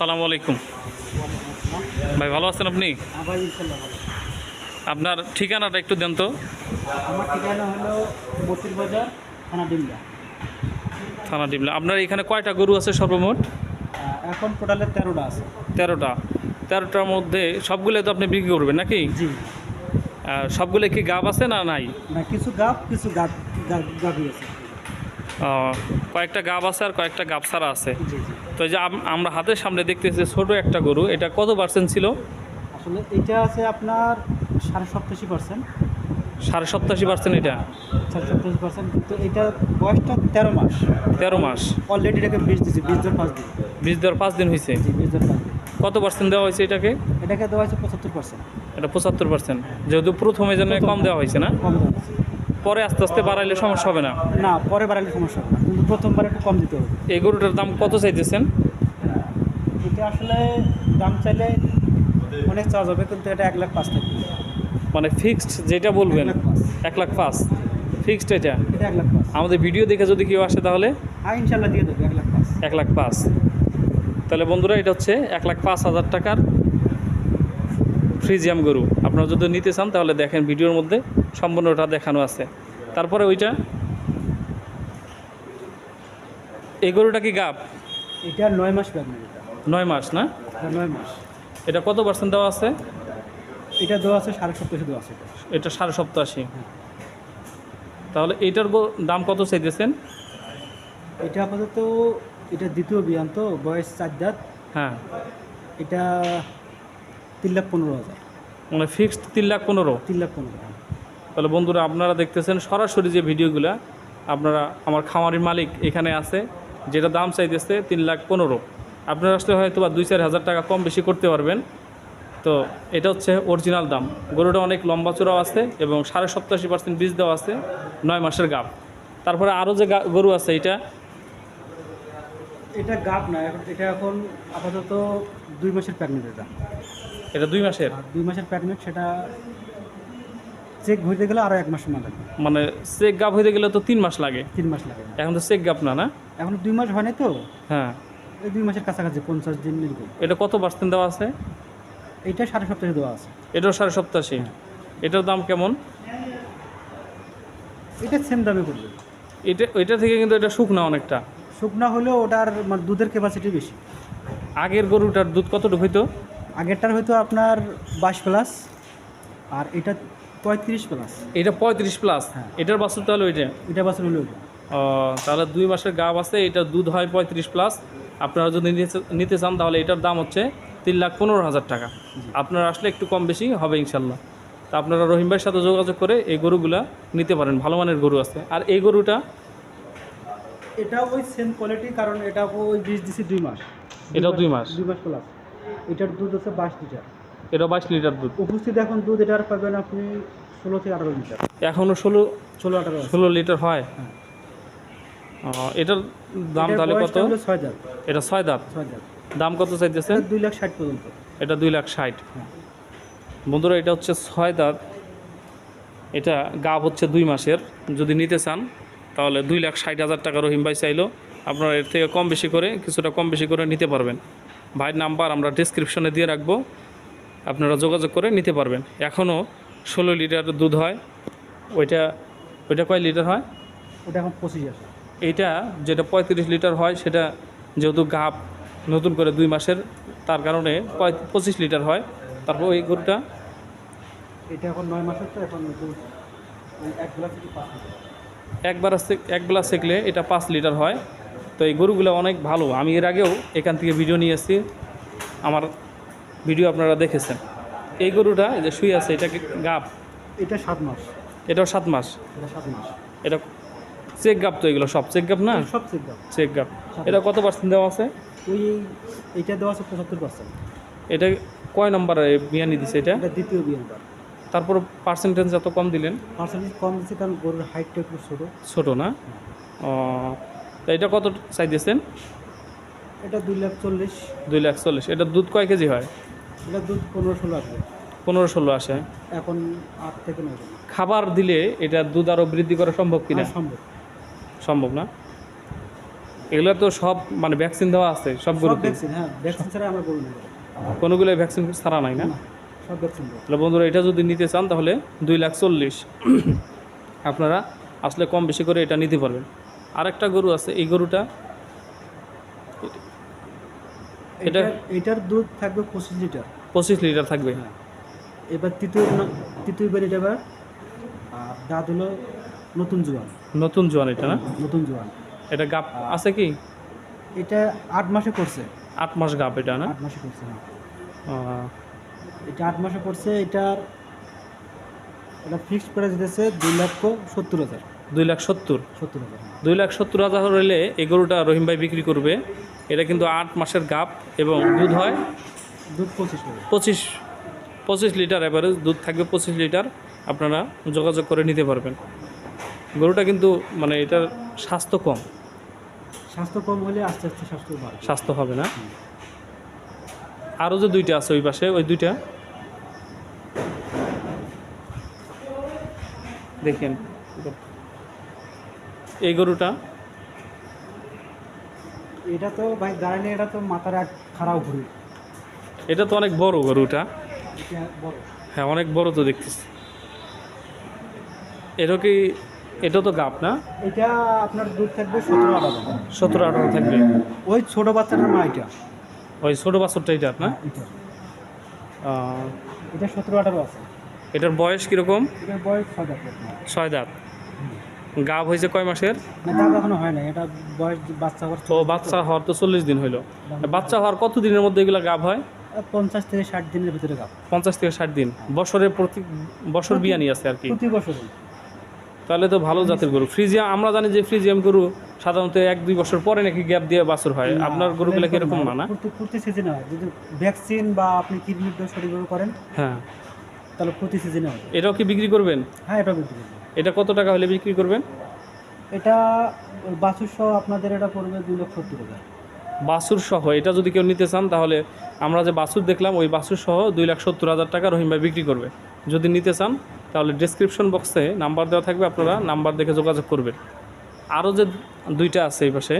আসসালামু আলাইকুম। ভাই ভালো আছেন আপনি? আপনার ঠিকানাটা একটু দেন তো। আমার ঠিকানা হলো মতির বাজার থানা ডিমলা। থানা ডিমলা। আপনার এখানে কয়টা গরু আছে সর্বমোট? এখন টোটালে তেরোটা আছে। তেরোটা। তেরোটার মধ্যে সবগুলো তো আপনি বিক্রি করবেন নাকি? জি। আর সবগুলো কি গাব আছে না নাই? না কিছু গাপ কিছু গাপ গাভি আছে। ও, কয়েকটা গাব আছে আর কয়েকটা গাব ছাড়া আছে। জি জি। তো যে আমরা হাতের সামনে দেখতেছি ছোট একটা গরু এটা কত পার্সেন্ট ছিল? আসলে এটা আছে আপনার সাড়ে সপ্তাশি পার্সেন্ট সাড়ে সপ্তাশি পার্সেন্ট এটা? সাড়ে সপ্তাশি পার্সেন্ট কিন্তু এটা বয়সটা তেরো মাস। তেরো মাস। অলরেডি এটাকে বিষ দিচ্ছে বিশ জন পাঁচ দিন। বীজ দেওয়ার পাঁচ দিন হয়েছে পাঁচ দিন। কত পার্সেন্ট দেওয়া হয়েছে এটাকে? এটাকে দেওয়া হয়েছে পঁচাত্তর পার্সেন্ট এটা পঁচাত্তর পার্সেন্ট যেহেতু প্রথমে জন্য কম দেওয়া হয়েছে না? পরে আস্তে আস্তে বাড়াইলে সমস্যা হবে না? না পরে বাড়ালে সমস্যা হবে না। কিন্তু প্রথমবার একটু কম দিতে হবে। এই গরুটার দাম কত চাইতেছেন? এটা আসলে দাম চাইলে অনেক চার্জ হবে কিন্তু এটা এক লাখ পাঁচ থাকবে মানে ফিক্সড যেটা বলবেন এক লাখ পাঁচ। ফিক্সড এটা? আমাদের ভিডিও দেখে যদি কেউ আসে তাহলে? হ্যাঁ ইনশাল্লাহ দিয়ে দেবে এক লাখ পাঁচ। এক লাখ পাঁচ। তাহলে বন্ধুরা এটা হচ্ছে এক লাখ পাঁচ হাজার টাকার ফ্রিজিয়াম গরু। আপনারা যদি নিতে চান তাহলে দেখেন ভিডিওর মধ্যে সম্পূর্ণটা দেখানো আছে। তারপরে ওইটা? এই গরুটা কি গাপ এটা নয় মাস নয় মাস না? নয় মাস। এটা কত পার্সেন্ট দেওয়া আছে? এটা দেওয়া আছে সাড়ে সপ্তাহে দেওয়া আছে এটা। সাড়ে সপ্তাশি তাহলে এইটার গো- দাম কত চাইতেছেন? এটা আপাতত এটা দ্বিতীয় বিয়ান তো বয়স চার দাঁত। হ্যাঁ। এটা তিন লাখ পনেরো হাজার। মানে ফিক্সড তিন লাখ পনেরো? তিন লাখ পনেরো হাজার। তাহলে বন্ধুরা আপনারা দেখতেছেন সরাসরি যে ভিডিওগুলা আপনারা আমার খামারির মালিক এখানে আছে যেটা দাম চাইতেছে তিন লাখ পনেরো। আপনারা আসলে হয়তো বা দুই চার হাজার টাকা কম বেশি করতে পারবেন। তো এটা হচ্ছে অরিজিনাল দাম। গরুটা অনেক লম্বা চূড়াও আছে এবং সাড়ে সপ্তাশি পার্সেন্ট বীজ দেওয়া আছে নয় মাসের গাব তারপরে আরও যে গা- গরু আছে এটা? এটা গাপ না এটা এখন আপাতত দুই মাসের প্রেগনেন্ট এটা। এটা দুই মাসের? দুই মাসের প্রেগনেন্ট সেটা চেক হইতে গেলে আরও এক মাস সময় লাগবে। মানে চেক গাপ হইতে গেলে তো তিন মাস লাগে? তিন মাস লাগে। এখন তো চেক গাপ না না? এখন দুই মাস হয় হয়নি তো? হ্যাঁ। এই দুই মাসের কাছাকাছি পঞ্চাশ দিন এরকম। এটা কত পার্সেন্ট দেওয়া আছে? এটা সাড়ে সপ্তাহে দেওয়া আছে। এটাও সাড়ে সপ্তাহে। এটার দাম কেমন? এটা সেম দামে করবে এটা এটা থেকে কিন্তু এটা শুকনা অনেকটা। শুকনা হলেও ওটার মানে দুধের ক্যাপাসিটি বেশি। আগের গরুটার দুধ কতটুকু হইতো? আগেরটার হয়তো আপনার বাইশ প্লাস আর এটা পঁয়ত্রিশ প্লাস। এটা পঁয়ত্রিশ প্লাস? হ্যাঁ। এটার বাছুর তাহলে ওইটা এটা বাছর হলো ওটা ও, তাহলে দুই মাসের গাব আছে এটা দুধ হয় পঁয়ত্রিশ প্লাস। আপনারা যদি নিতে- নিতে চান তাহলে এটার দাম হচ্ছে তিন লাখ পনেরো হাজার টাকা। আপনারা আসলে একটু কম বেশি হবে ইনশাল্লাহ। তা আপনারা রহিম ভাইয়ের সাথে যোগাযোগ করে এই গরুগুলা নিতে পারেন ভালো মানের গরু আছে। আর এই গরুটা? এটা ওই সেম কোয়ালিটি কারণ এটা ওই বীজ দিছি দুই মাস। এটাও দুই মাস? দুই মাস প্লাস এটার দুধ হচ্ছে বাইশ লিটার। এটা বাইশ লিটার দুধ। উপস্থিত এখন দুধ এটার পাবেন আপনি ষোলো থেকে আঠারো লিটার। এখনও ষোলো ষোলো আঠারো ষোলো লিটার হয়? হ্যাঁ। এটার দাম তাহলে কত? ছয় দাঁত। এটা ছয় দাঁত? ছয় দাঁত। দাম কত চাইতেছে দুই লাখ ষাট পর্যন্ত। এটা দুই লাখ ষাট। হ্যাঁ। বন্ধুরা এটা হচ্ছে ছয় দাঁত। এটা গাব হচ্ছে দুই মাসের। যদি নিতে চান তাহলে দুই লাখ ষাট হাজার টাকা রহিম ভাই চাইলো। আপনারা এর থেকে কম বেশি করে কিছুটা কম বেশি করে নিতে পারবেন। ভাইয়ের নাম্বার আমরা ডিসক্রিপশনে দিয়ে রাখব। আপনারা যোগাযোগ করে নিতে পারবেন। এখনও ষোলো লিটার দুধ হয়। ওইটা ওইটা কয় লিটার হয়? ওটা এখন পঁচিশ আছে। এইটা যেটা পঁয়ত্রিশ লিটার হয় সেটা যেহেতু গাপ নতুন করে দুই মাসের তার কারণে পঁচিশ লিটার হয়। তারপর ওই গরুটা? এটা এখন নয় মাসের তো এখন দুধ এক গ্লাস এক বেলা সেকলে এটা পাঁচ লিটার হয়। তো এই গরুগুলো অনেক ভালো। আমি এর আগেও এখান থেকে ভিডিও নিয়ে এসেছি আমার ভিডিও আপনারা দেখেছেন। এই গরুটা যে শুয়ে আছে এটা গাপ এটা সাত মাস। এটাও সাত মাস? এটা সাত মাস। এটা চেক গাপ তো এগুলো সব? চেক গাপ না? সব চেক গাপ চেক গাপ এটা কত পার্সেন্ট দেওয়া আছে? ওই এটা দেওয়া আছে পঁচাত্তর পার্সেন্ট এটা কয় নম্বরে বিয়ানি দিছে এটা? এটা দ্বিতীয় বিয়ানটা তারপর পার্সেন্টেজ এত কম দিলেন? পার্সেন্টেজ কম দিচ্ছে কারণ গরুর হাইটটা একটু ছোটো। ছোট না? ও তা এটা কত চাই দিয়েছেন? এটা দুই লাখ চল্লিশ। দুই লাখ চল্লিশ। এটা দুধ কয় কেজি হয়? এটা দুধ পনেরো ষোলো আসবে। পনেরো ষোলো আসে। এখন আট থেকে নয় খাবার দিলে এটা দুধ আরও বৃদ্ধি করা সম্ভব কিনা? হ্যাঁ, সম্ভব। সম্ভব না? এগুলো তো সব মানে ভ্যাকসিন দেওয়া আছে সব সব ভ্যাকসিন হ্যাঁ ভ্যাকসিন ছাড়া আমরা গরু কোনোগুলো ভ্যাকসিন ছাড়া নাই না? না সব ভ্যাকসিন তাহলে বন্ধুরা এটা যদি নিতে চান তাহলে দুই লাখ চল্লিশ। আপনারা আসলে কম বেশি করে এটা নিতে পারবেন। আরেকটা গরু আছে এই গরুটা। এটা- এটা এটার দুধ থাকবে পঁচিশ লিটার। পঁচিশ লিটার থাকবে। হ্যাঁ। এবার তৃতীয় ন- তৃতীয় বার এটা এবার আর দাঁত হলো নতুন জোয়ান। নতুন জোয়ান এটা না? নতুন জোয়ান। এটা গাপ আছে কি? এটা আট মাসে করছে আট মাস গাপ এটা না? আট মাসে করছে হ্যাঁ। এটা আট মাসে করছে এটার এটা ফিক্সড প্রাইস দিতেছে দুই লক্ষ সত্তর হাজার। দুই লাখ সত্তর। সত্তর হাজার হ্যাঁ। দুই লাখ সত্তর হাজার হলে এই গরুটা রহিম ভাই বিক্রি করবে। এটা কিন্তু আট মাসের গাপ এবং দুধ হয় দুধ পঁচিশ পঁচিশ পঁচিশ লিটার অ্যাভারেজ দুধ থাকবে পঁচিশ লিটার। আপনারা যোগাযোগ করে নিতে পারবেন। গরুটা কিন্তু মানে এটার স্বাস্থ্য কম। স্বাস্থ্য কম হলে আস্তে আস্তে স্বাস্থ্য স্বাস্থ্য হবে না? আরও যে দুইটা আছে ওই পাশে ওই দুইটা। দেখেন। এই গরুটা? এটা তো ভাই দাঁড়ালে এটা তো মাথার এক খারাপ ঘুরি এটা তো অনেক বড় গরুটা। হ্যাঁ অনেক বড় তো দেখতেছি। এটা কি এটা তো গাপ না? এটা আপনার দুধ থাকবে সতেরো আঠারো। সতেরো আঠারো থাকবে। ওই ছোট বাচ্চাটার মা এটা। ওই ছোটো বাছরটা এটা না এটা। এটা সতেরো আঠারো আছে। এটার বয়স কীরকম? বয়স ছয় দাঁত। ছয় দাঁত। গাব হয়েছে কয় মাসের? হয় বয়স বাচ্চা হওয়ার তো বাচ্চা হওয়ার তো চল্লিশ দিন হইল। বাচ্চা হওয়ার কত দিনের মধ্যে এগুলো গাব হয়? পঞ্চাশ থেকে ষাট দিনের ভিতরে গাপ পঞ্চাশ থেকে ষাট দিন। বছরে প্রতি বছর বিয়ানি আছে আর কি? প্রতি বছর তাহলে তো ভালো জাতের গরু। ফ্রিজিয়াম আমরা জানি যে ফ্রিজিয়াম গরু সাধারণত এক দুই বছর পরে নাকি গ্যাপ দিয়ে বাছর হয়। আপনার গরুগুলো কীরকম না। না প্রতি সিজনে হয়। যদি ভ্যাকসিন বা আপনি ডোজ সঠিকভাবে করেন হ্যাঁ। তাহলে প্রতি সিজনে হয় এটাও কি বিক্রি করবেন? হ্যাঁ এটাও বিক্রি করব এটা কত টাকা হলে বিক্রি করবেন? এটা বাসুর সহ আপনাদের এটা পড়বে দু লক্ষ সত্তর হাজার। বাছুর সহ এটা যদি কেউ নিতে চান তাহলে আমরা যে বাসুর দেখলাম ওই বাছুর সহ দুই লাখ সত্তর হাজার টাকা রহিম ভাই বিক্রি করবে। যদি নিতে চান তাহলে ডিসক্রিপশন বক্সে নাম্বার দেওয়া থাকবে আপনারা নাম্বার দেখে যোগাযোগ করবেন। আরও যে দুইটা আছে এই পাশে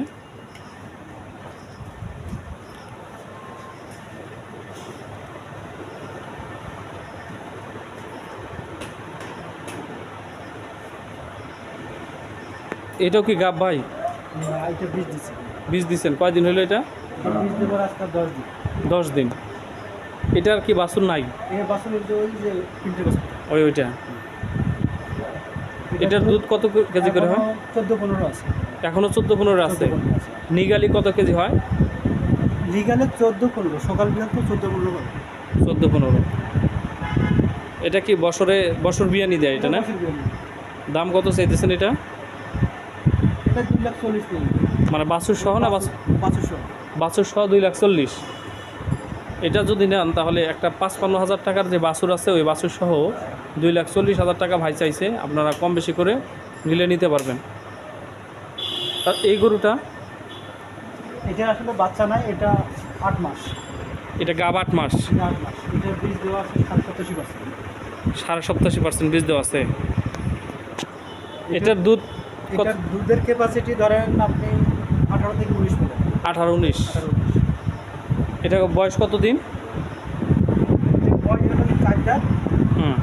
এটাও কি গাব ভাই? এটা বীজ দিচ্ছে বীজ দিচ্ছেন কয়দিন হলো এটা? দশ দিন। এটার কি বাসন নাই? ওই ওইটা। এটার দুধ কত কেজি করে হয়? চোদ্দ পনেরো আছে। এখনও চোদ্দ পনেরো আছে। নিগালি কত কেজি হয়? লিগালে চোদ্দ পনেরো সকাল বিকাল তো চোদ্দ পনেরো। চোদ্দ পনেরো। এটা কি বছরে বছর বিয়ানি দেয় এটা না? দাম কত চাইতেছেন এটা? এটা দুই লাখ চল্লিশ মানে বাছুর সহ না বাছুর? সহ। বাছুর সহ দুই লাখ চল্লিশ। এটা যদি নেন তাহলে একটা পাঁচপান্ন হাজার টাকার যে বাছুর আছে ওই বাছুর সহ দুই লাখ চল্লিশ হাজার টাকা ভাই চাইছে। আপনারা কম বেশি করে নিলে নিতে পারবেন। আর এই গরুটা? এটা আসলে বাচ্চা নাই এটা আট মাস। এটা গাব আট মাস। সাড়ে সপ্তাশি পার্সেন্ট। বীজ দেওয়া আছে। এটার দুধ এটার দুধের ক্যাপাসিটি ধরেন আপনি আঠারো থেকে উনিশ আঠারো উনিশ। এটা বয়স কত দিন? হুম।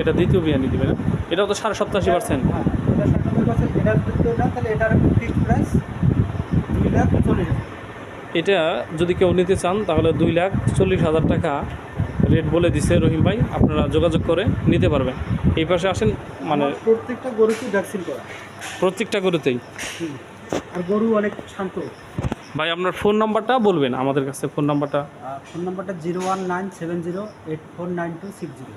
এটা দ্বিতীয় বিয়ানি দিবে না এটাও তো সাড়ে সপ্তাশি পার্সেন্ট। হ্যাঁ এটা যদি কেউ নিতে চান তাহলে দুই লাখ চল্লিশ হাজার টাকা রেট বলে দিছে রহিম ভাই আপনারা যোগাযোগ করে নিতে পারবেন। এই পাশে আসেন মানে প্রত্যেকটা গরুতে ভ্যাকসিন করা। প্রত্যেকটা গরুতেই। হুম। আর গরু অনেক শান্ত। ভাই আপনার ফোন নাম্বারটা বলবেন আমাদের কাছে ফোন নাম্বারটা। ফোন নাম্বারটা zero one nine seven zero eight four nine two six zero.